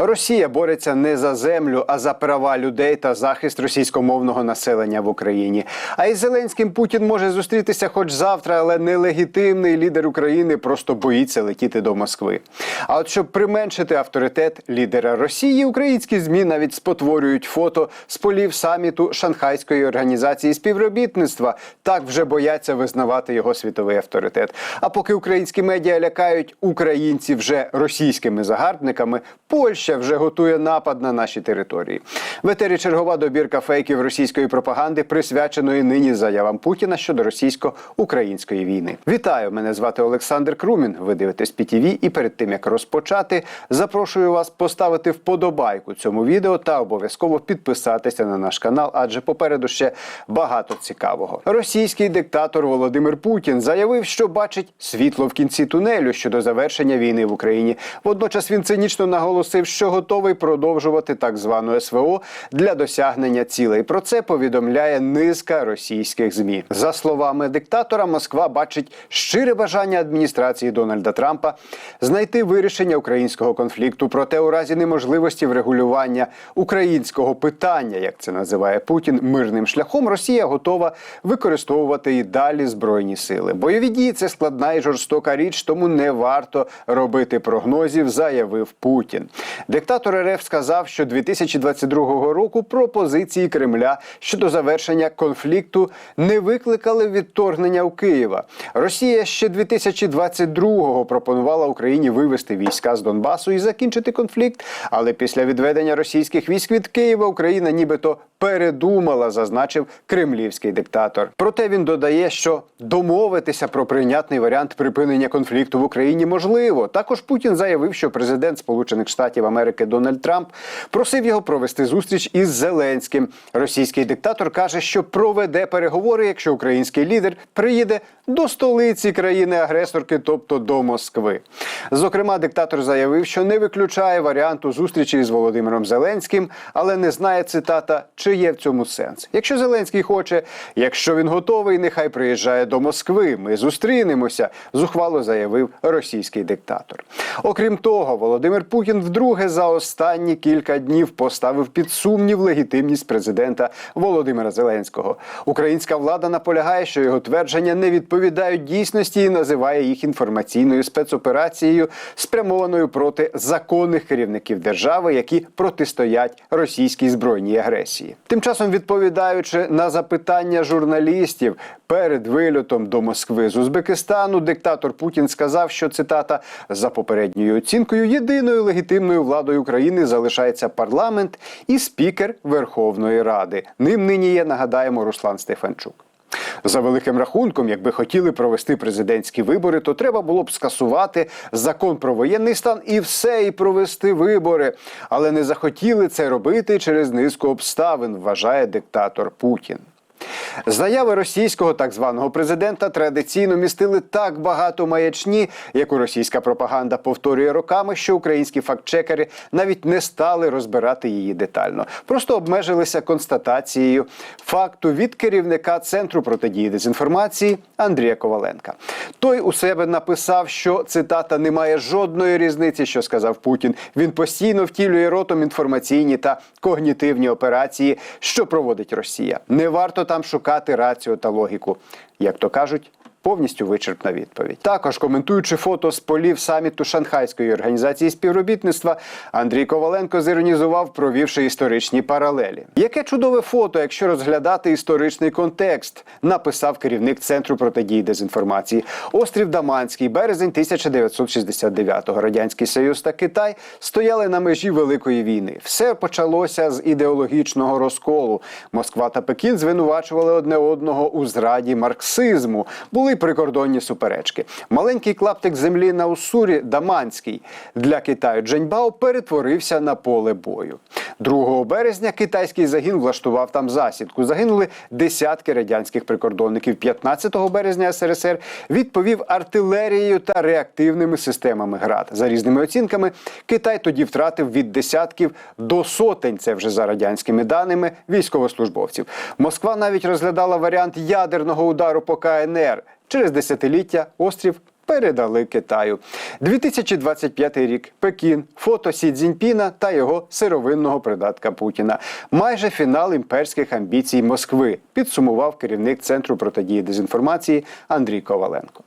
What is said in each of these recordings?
Росія бореться не за землю, а за права людей та захист російськомовного населення в Україні. А із Зеленським Путін може зустрітися хоч завтра, але нелегітимний лідер України просто боїться летіти до Москви. А от щоб применшити авторитет лідера Росії, українські змі навіть спотворюють фото з полів саміту Шанхайської організації співробітництва. Так вже бояться визнавати його світовий авторитет. А поки українські медіа лякають українців вже російськими загарбниками, Польща вже готує напад на наші території. В етері чергова добірка фейків російської пропаганди, присвяченої нині заявам Путіна щодо російсько-української війни. Вітаю! Мене звати Олександр Крумін. Ви дивитесь ПІТІВІ і перед тим як розпочати, запрошую вас поставити вподобайку цьому відео та обов'язково підписатися на наш канал, адже попереду ще багато цікавого. Російський диктатор Володимир Путін заявив, що бачить світло в кінці тунелю щодо завершення війни в Україні. Водночас він цинічно наголосив, що готовий продовжувати так звану СВО для досягнення цілей. Про це повідомляє низка російських змі. За словами диктатора, Москва бачить щире бажання адміністрації Дональда Трампа знайти вирішення українського конфлікту. Проте у разі неможливості врегулювання українського питання, як це називає Путін, мирним шляхом, Росія готова використовувати і далі збройні сили. Бойові дії це складна і жорстока річ, тому не варто робити прогнозів, заявив Путін. Диктатор РФ сказав, що 2022 року пропозиції Кремля щодо завершення конфлікту не викликали відторгнення у Києва. Росія ще 2022-го пропонувала Україні вивести війська з Донбасу і закінчити конфлікт. Але після відведення російських військ від Києва Україна нібито передумала, зазначив кремлівський диктатор. Проте він додає, що домовитися про прийнятний варіант припинення конфлікту в Україні можливо. Також Путін заявив, що президент Сполучених Штатів Америки Дональд Трамп просив його провести зустріч із Зеленським. Російський диктатор каже, що проведе переговори, якщо український лідер приїде до столиці країни-агресорки, тобто до Москви. Зокрема, диктатор заявив, що не виключає варіанту зустрічі з Володимиром Зеленським, але не знає цитата, чи є в цьому сенс. Якщо Зеленський хоче, якщо він готовий, нехай приїжджає до Москви. Ми зустрінемося. Зухвало заявив російський диктатор. Окрім того, Володимир Путін вдруге за останні кілька днів поставив під сумнів легітимність президента Володимира Зеленського. Українська влада наполягає, що його твердження не відповідають дійсності і називає їх інформаційною спецоперацією, спрямованою проти законних керівників держави, які протистоять російській збройній агресії. Тим часом, відповідаючи на запитання журналістів перед вильотом до Москви з Узбекистану, диктатор Путін сказав, що цитата за попередньою оцінкою єдиною легітимною владою України залишається парламент і спікер Верховної Ради. Ним нині є нагадаємо Руслан Стефанчук. За великим рахунком, якби хотіли провести президентські вибори, то треба було б скасувати закон про воєнний стан і все, і провести вибори. Але не захотіли це робити через низку обставин, вважає диктатор Путін. Заяви російського так званого президента традиційно містили так багато маячні, яку російська пропаганда повторює роками, що українські фактчекери навіть не стали розбирати її детально. Просто обмежилися констатацією факту від керівника центру протидії дезінформації Андрія Коваленка. Той у себе написав, що цитата немає жодної різниці, що сказав Путін. Він постійно втілює ротом інформаційні та когнітивні операції, що проводить Росія. Не варто там шукати раціо та логіку, як то кажуть. Повністю вичерпна відповідь. Також коментуючи фото з полів саміту Шанхайської організації співробітництва, Андрій Коваленко зіронізував, провівши історичні паралелі. Яке чудове фото, якщо розглядати історичний контекст, написав керівник центру протидії дезінформації. Острів Даманський, березень 1969-го. Радянський Союз та Китай стояли на межі великої війни. Все почалося з ідеологічного розколу. Москва та Пекін звинувачували одне одного у зраді марксизму. Були прикордонні суперечки. Маленький клаптик землі на Уссурі Даманський для Китаю Дженьбао перетворився на поле бою. 2 березня китайський загін влаштував там засідку. Загинули десятки радянських прикордонників. 15 березня СРСР відповів артилерією та реактивними системами ГРАД. За різними оцінками, Китай тоді втратив від десятків до сотень. Це вже за радянськими даними військовослужбовців. Москва навіть розглядала варіант ядерного удару по КНР. Через десятиліття острів передали Китаю. 2025 рік. Пекін, фото Сі Цзіньпіна та його сировинного придатка Путіна. Майже фінал імперських амбіцій Москви. Підсумував керівник центру протидії дезінформації Андрій Коваленко.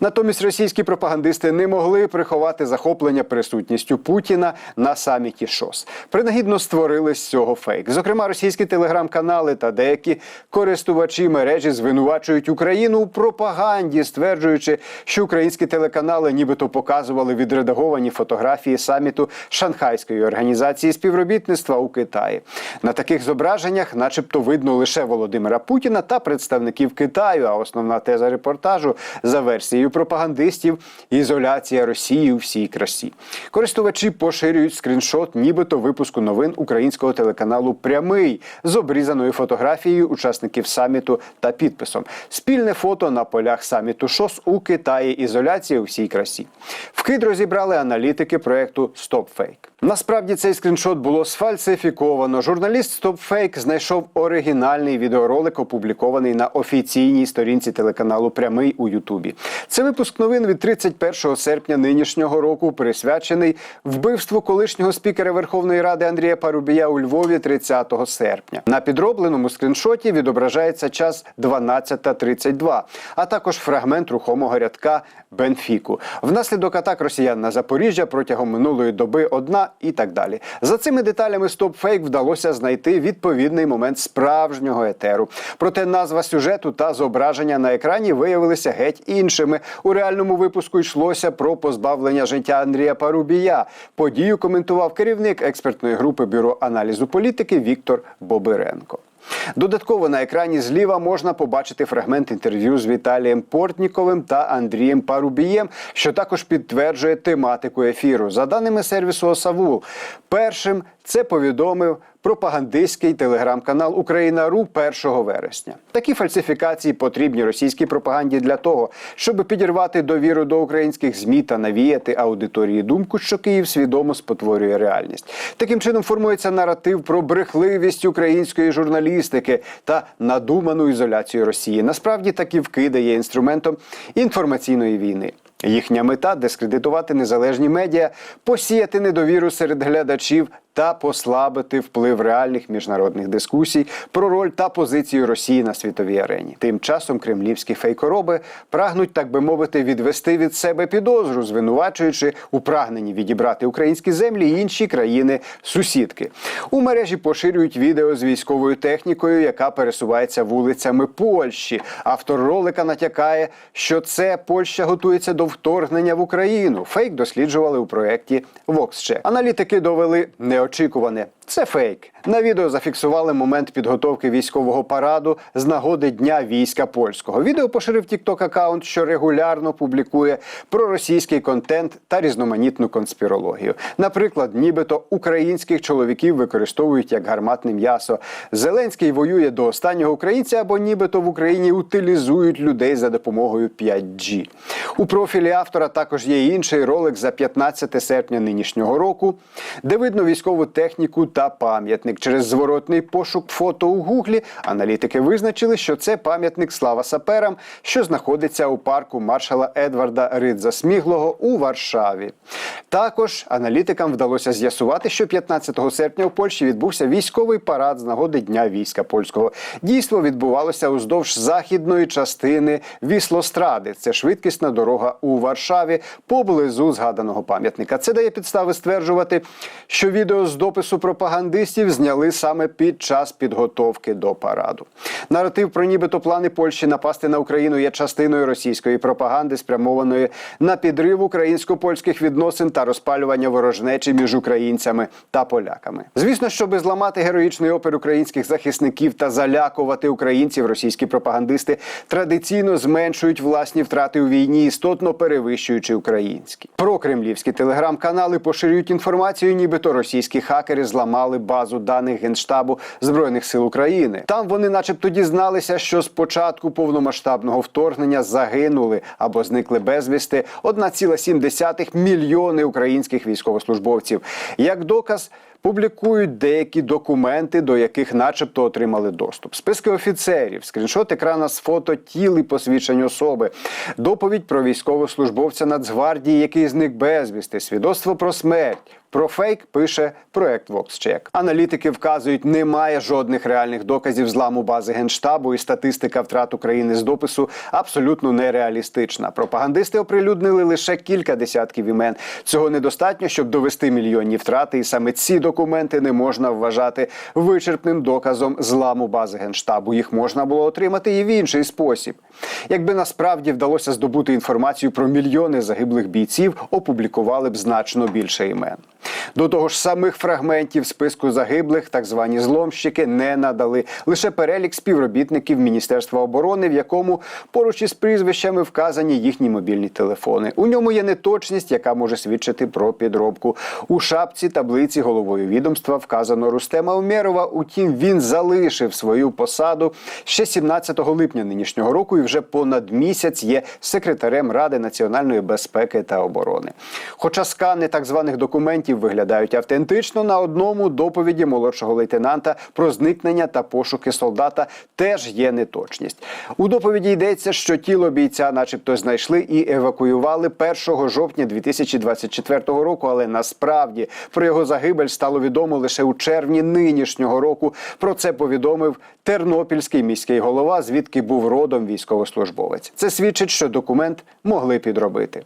Натомість російські пропагандисти не могли приховати захоплення присутністю Путіна на саміті ШОС. Принагідно створили з цього фейк. Зокрема, російські телеграм-канали та деякі користувачі мережі звинувачують Україну у пропаганді, стверджуючи, що українські телеканали нібито показували відредаговані фотографії саміту Шанхайської організації співробітництва у Китаї. На таких зображеннях, начебто, видно лише Володимира Путіна та представників Китаю. А основна теза репортажу за версією пропагандистів ізоляція Росії у всій красі. Користувачі поширюють скріншот, нібито випуску новин українського телеканалу Прямий з обрізаною фотографією учасників саміту та підписом. Спільне фото на полях саміту ШОС у Китаї. Ізоляція у всій красі. Вкид розібрали аналітики проекту StopFake. Насправді цей скріншот було сфальсифіковано. Журналіст StopFake знайшов оригінальний відеоролик, опублікований на офіційній сторінці телеканалу Прямий у Ютубі. Це випуск новин від 31 серпня нинішнього року, присвячений вбивству колишнього спікера Верховної Ради Андрія Парубія у Львові 30 серпня. На підробленому скріншоті відображається час 12.32, а також фрагмент рухомого рядка Бенфіку. Внаслідок атак росіян на Запоріжжя протягом минулої доби одна і так далі. За цими деталями StopFake вдалося знайти відповідний момент справжнього етеру. Проте назва сюжету та зображення на екрані виявилися геть іншими. У реальному випуску йшлося про позбавлення життя Андрія Парубія. Подію коментував керівник експертної групи бюро аналізу політики Віктор Бобиренко. Додатково на екрані зліва можна побачити фрагмент інтерв'ю з Віталієм Портніковим та Андрієм Парубієм, що також підтверджує тематику ефіру. За даними сервісу ОСАВУ, першим це повідомив пропагандистський телеграм-канал Україна.ру 1 вересня. Такі фальсифікації потрібні російській пропаганді для того, щоб підірвати довіру до українських змі та навіяти аудиторії думку, що Київ свідомо спотворює реальність. Таким чином формується наратив про брехливість української журналістики та надуману ізоляцію Росії. Насправді такі вкиди є інструментом інформаційної війни. Їхня мета дискредитувати незалежні медіа, посіяти недовіру серед глядачів та послабити вплив реальних міжнародних дискусій про роль та позицію Росії на світовій арені. Тим часом кремлівські фейкороби прагнуть, так би мовити, відвести від себе підозру, звинувачуючи у прагненні відібрати українські землі і інші країни-сусідки. У мережі поширюють відео з військовою технікою, яка пересувається вулицями Польщі. Автор ролика натякає, що це Польща готується до вторгнення в Україну. Фейк досліджували у проєкті VoxCheck. Аналітики довели неочікуване. Це фейк. На відео зафіксували момент підготовки військового параду з нагоди Дня війська польського. Відео поширив TikTok аккаунт, що регулярно публікує проросійський контент та різноманітну конспірологію. Наприклад, нібито українських чоловіків використовують як гарматне м'ясо. Зеленський воює до останнього українця, або нібито в Україні утилізують людей за допомогою 5G. У профілі автора також є інший ролик за 15 серпня нинішнього року, де видно військову техніку та пам'ятник. Через зворотний пошук фото у гуглі аналітики визначили, що це пам'ятник слава саперам, що знаходиться у парку маршала Едварда Ридза Сміглого у Варшаві. Також аналітикам вдалося з'ясувати, що 15 серпня у Польщі відбувся військовий парад з нагоди Дня війська польського. Дійство відбувалося уздовж західної частини Віслостради. Це швидкісна дорога у Варшаві поблизу згаданого пам'ятника. Це дає підстави стверджувати, що відео з допису пропагандистів зняли саме під час підготовки до параду. Наратив про нібито плани Польщі напасти на Україну є частиною російської пропаганди, спрямованої на підрив українсько-польських відносин та розпалювання ворожнечі між українцями та поляками. Звісно, щоб зламати героїчний опір українських захисників та залякувати українців, російські пропагандисти традиційно зменшують власні втрати у війні, істотно перевищуючи українські. Прокремлівські телеграм-канали поширюють інформацію, нібито російські хакери зламали базу даних генштабу збройних сил України. Там вони, начебто, дізналися, що з початку повномасштабного вторгнення загинули або зникли безвісти 1,7 мільйони українських військовослужбовців. Як доказ публікують деякі документи, до яких, начебто, отримали доступ. Списки офіцерів, скріншот екрана з фото тіл і посвідчень особи, доповідь про військовослужбовця Нацгвардії, який зник безвісти, свідоцтво про смерть. Про фейк пише проект VoxCheck. Аналітики вказують, немає жодних реальних доказів зламу бази генштабу, і статистика втрат України з допису абсолютно нереалістична. Пропагандисти оприлюднили лише кілька десятків імен. Цього недостатньо, щоб довести мільйонні втрати, і саме ці документи не можна вважати вичерпним доказом зламу бази генштабу. Їх можна було отримати і в інший спосіб. Якби насправді вдалося здобути інформацію про мільйони загиблих бійців, опублікували б значно більше імен. До того ж, самих фрагментів списку загиблих, так звані зломщики, не надали лише перелік співробітників Міністерства оборони, в якому поруч із прізвищами вказані їхні мобільні телефони. У ньому є неточність, яка може свідчити про підробку. У шапці таблиці головою відомства вказано Рустема Умєрова. Утім, він залишив свою посаду ще 17 липня нинішнього року і вже понад місяць є секретарем Ради національної безпеки та оборони. Хоча скани так званих документів виглядають автентично, на одному доповіді молодшого лейтенанта про зникнення та пошуки солдата теж є неточність. У доповіді йдеться, що тіло бійця, начебто, знайшли і евакуювали 1 жовтня 2024 року, але насправді про його загибель стало відомо лише у червні нинішнього року. Про це повідомив тернопільський міський голова, звідки був родом військовослужбовець. Це свідчить, що документ могли підробити.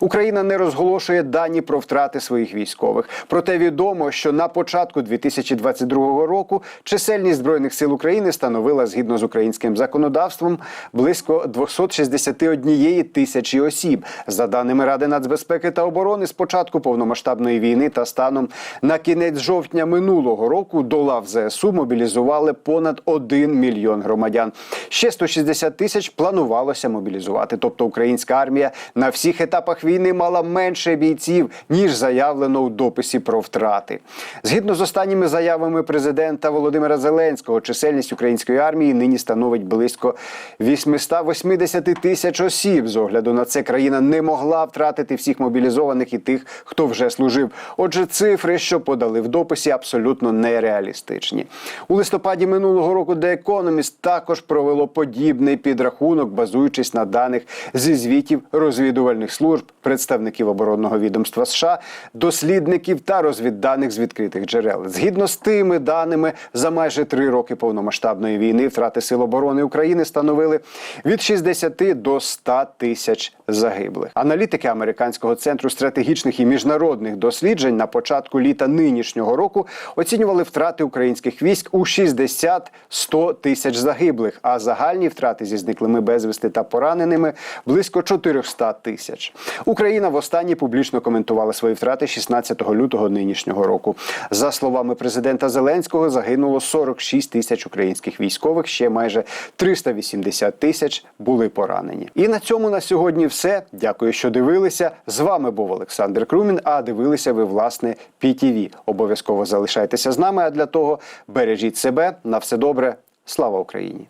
Україна не розголошує дані про втрати своїх військових. Проте відомо, що на початку 2022 року чисельність збройних сил України становила згідно з українським законодавством близько 261 тисячі осіб. За даними Ради нацбезпеки та оборони, з початку повномасштабної війни та станом на кінець жовтня минулого року до лав ЗСУ мобілізували понад 1 мільйон громадян. Ще 160 тисяч планувалося мобілізувати. Тобто українська армія на всіх етапах війни мала менше бійців ніж заявлено у дописі про втрати. Згідно з останніми заявами президента Володимира Зеленського, чисельність української армії нині становить близько 880 тисяч осіб. З огляду на це країна не могла втратити всіх мобілізованих і тих, хто вже служив. Отже, цифри, що подали в дописі, абсолютно нереалістичні. У листопаді минулого року The Economist також провело подібний підрахунок, базуючись на даних зі звітів розвідувальних служб, представників оборонного відомства США, дослідників та розвідданих з відкритих джерел. Згідно з тими даними, за майже три роки повномасштабної війни втрати сил оборони України становили від 60 до 100 тисяч загиблих. Аналітики американського центру стратегічних і міжнародних досліджень на початку літа нинішнього року оцінювали втрати українських військ у 60-100 тисяч загиблих, а загальні втрати зі зниклими безвісти та пораненими близько 400 тисяч. Україна востаннє публічно коментувала свої втрати 16 лютого нинішнього року. За словами президента Зеленського, загинуло 46 тисяч українських військових. Ще майже 380 тисяч були поранені. І на цьому на сьогодні все. Дякую, що дивилися. З вами був Олександр Крумін. А дивилися ви власне PTV. Обов'язково залишайтеся з нами. А для того бережіть себе на все добре. Слава Україні!